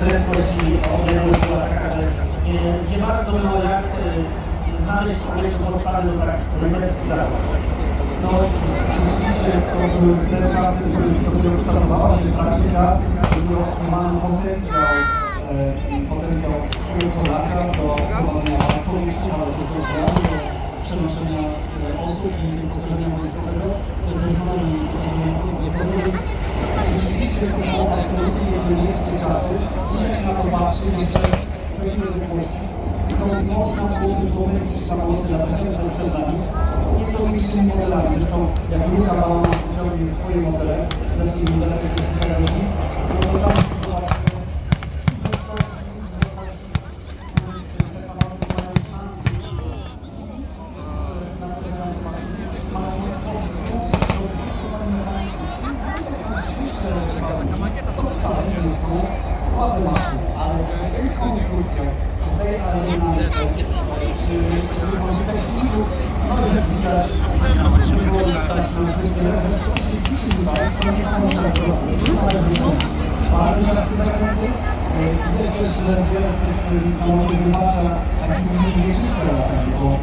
Prędkość i odległość była taka, że nie, nie bardzo było jak y, znaleźć w powietrzu podstawy do tak rycerskich zabaw. No, rzeczywiście to były te czasy, w których kształtowała się praktyka, był optymalny potencjał, e, potencjał wszystkiego co lata do prowadzenia powietrznych, ale do do przenoszenia e, osób i wyposażenia wojskowego, do personelu i wyposażenia wojskowego, więc rzeczywiście to są absolutnie pionierskie czasy. Dzisiaj się na to patrzy jeszcze z pełnej odległości to można byłoby wyobrazić samoloty latające przed nami z nieco większymi modelami. Zresztą jak Luka Bałana wyciągnie swoje modele, zacznie latać za kilka godzin, no to tam to wcale nie są słabe maszyny, ale przy tych konstrukcjach, przy tej aerodynamice, przy, przy tych konstrukcjach silników, no jak widać, nie było ich stać na zbyt wiele, chociaż to, się liczy tutaj, to jest samo należy docenić. Bardzo często zakręty, e, widać też, że e, samolotów wybacza takie nieczyste latanie, bo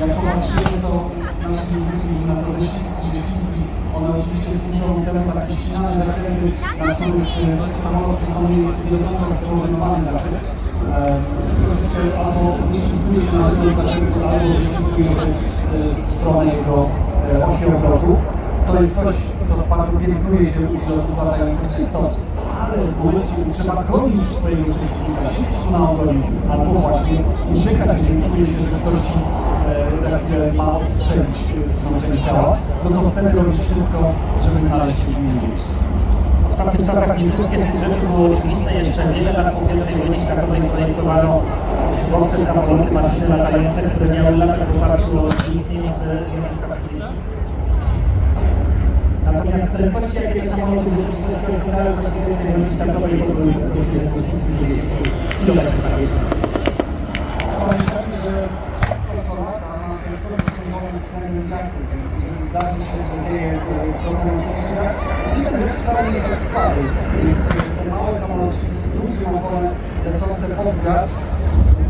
jak popatrzymy, to języku mówimy na to ze śliski, wyślizgi, one oczywiście służą temu takie ścinane zakręty, na których e, samolot wykonuje wiodąco skoordynowany zakręt. E, Troszeczkę albo wyślizguje się na zewnątrz zakrętu, albo ześlizguje się e, w stronę jego osi obrotu. To jest coś, co bardzo pielęgnuje się u pilotów latających czysto, ale w momencie, kiedy trzeba gonić swojego przeciwnika, siedzieć na ogonie, albo właśnie uciekać, kiedy czuje się, że ktoś ci e, za chwilę ma odstrzelić e, tą część ciała, no to wtedy robisz wszystko, żeby znaleźć się w innym miejscu. W tamtych czasach nie wszystkie z tych rzeczy było oczywiste. Jeszcze wiele lat po I wojnie światowej projektowano śmigłowce, samoloty, maszyny latające, które miały latać w oparciu o istniejące zjawiska fizyki. Natomiast prędkości, jakie te samoloty w rzeczywistości w czasie I wojny światowej, to były prędkości rzędu 150 km na godzinę. Pamiętajmy, że wszystko co lata ma prędkości poziomej względem wiatru, więc jeżeli zdarzy się, że wieje trochę mocniejszy wiatr, gdzieś ten wiatr wcale nie jest taki słaby, więc te małe samolociki z dużym oporem lecące pod wiatr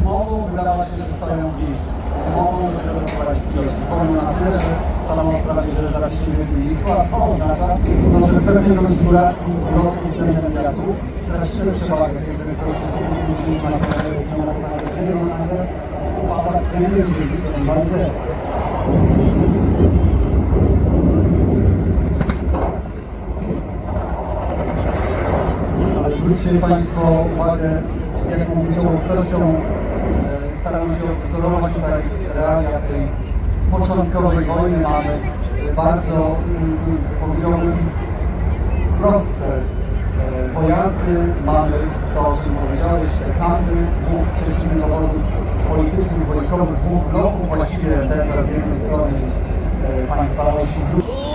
mogą wydawać się, że stoją w miejscu. Mogą do tego doprowadzić piloci. Stoją na tyle, że samolot prawie że zawiśnie w miejscu, a to oznacza, no, że w pewnej konfiguracji lotu względem wiatru tracimy przewagę tej prędkości 150 km na godzinę i ona nagle spada względem ziemi do niemal zero. Ale zwróćcie Państwo uwagę, z jaką wyciągłością e, staram się odwzorować tutaj realia tej początkowej wojny. Mamy bardzo, mm, powiedziałbym, proste e, pojazdy. Mamy to, o czym powiedziałeś, te kampy dwóch przeciwnych obozów politycznych, wojskowych, dwóch bloków, właściwie ententa z jednej strony e, państwowości, z drugiej.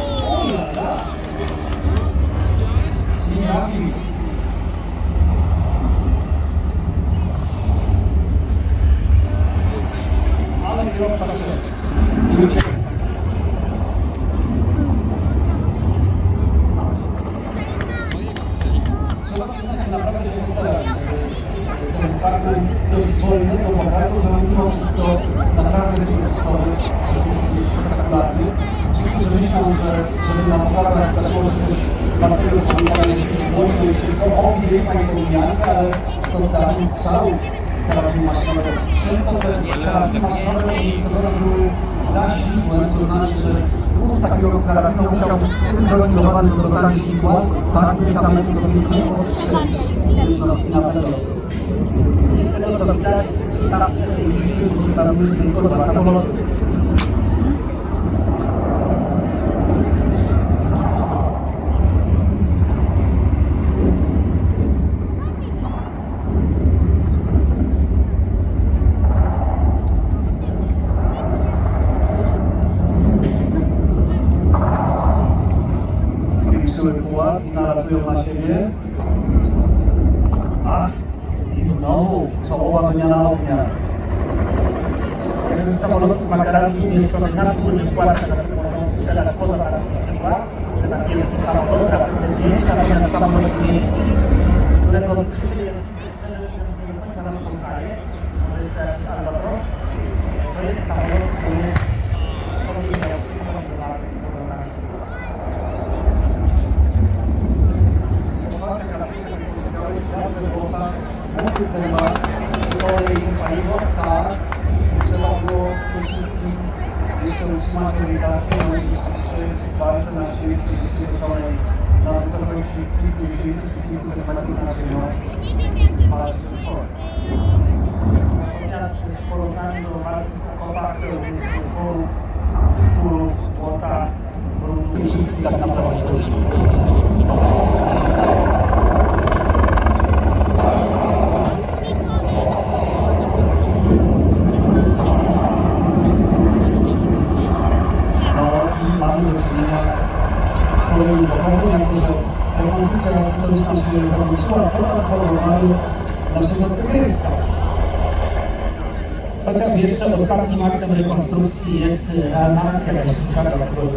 Żeby jest spektakularny. Ci, którzy myślą, że żeby na pokazach zdarzyło się coś wartego zapamiętania, musi być głośno i szybko. O, widzieli Państwo miniankę, ale z oddaleń strzałów z karabinu maszynowego. Często te karabiny maszynowe miejscowego były za śmigłem, co znaczy, że spust takiego karabinu musiał być synchronizowany z obrotami śmigła, tak by samemu sobie nie odstrzelić jednostki napędowe. Z tego co widać, stawce tej bitwy pozostały już tylko dwa samoloty. Zwiększyły pułap i nalatują na siebie. Ach, i znowu czołowa wymiana ognia. Jeden z samolotów ma karabin umieszczony na górnych płatach, za którym muszą strzelać poza tarczą śmigła. Ten angielski samolot, Rafale 5, natomiast samolot niemiecki, którego przy tej lotnicy szczerze mówiąc nie do końca nas poznaje, może jest to jakiś albatros, to jest samolot, który powiedział synchronizowany z obrotami źródła. Otwarte kartki, jak powiedziałeś, wiatr we włosach, muchy w zębach, olej i paliwo, tak. Trzeba było w tym wszystkim jeszcze utrzymać orientację, no i rzeczywiście w walce na śmierć życie toczonej na wysokości kilkudziesięciu czy kilkuset metrów nad ziemią walczyć o swoje. Natomiast w porównaniu do walki w okopach pełnych chorób, szczurów, błota, brudu, Wszystkim tak naprawdę chodzi. Rekonstrukcja historyczna się zakończyła, teraz chorobowany naszego tygryska. Chociaż jeszcze ostatnim aktem rekonstrukcji jest realna akcja lecznicza, dlatego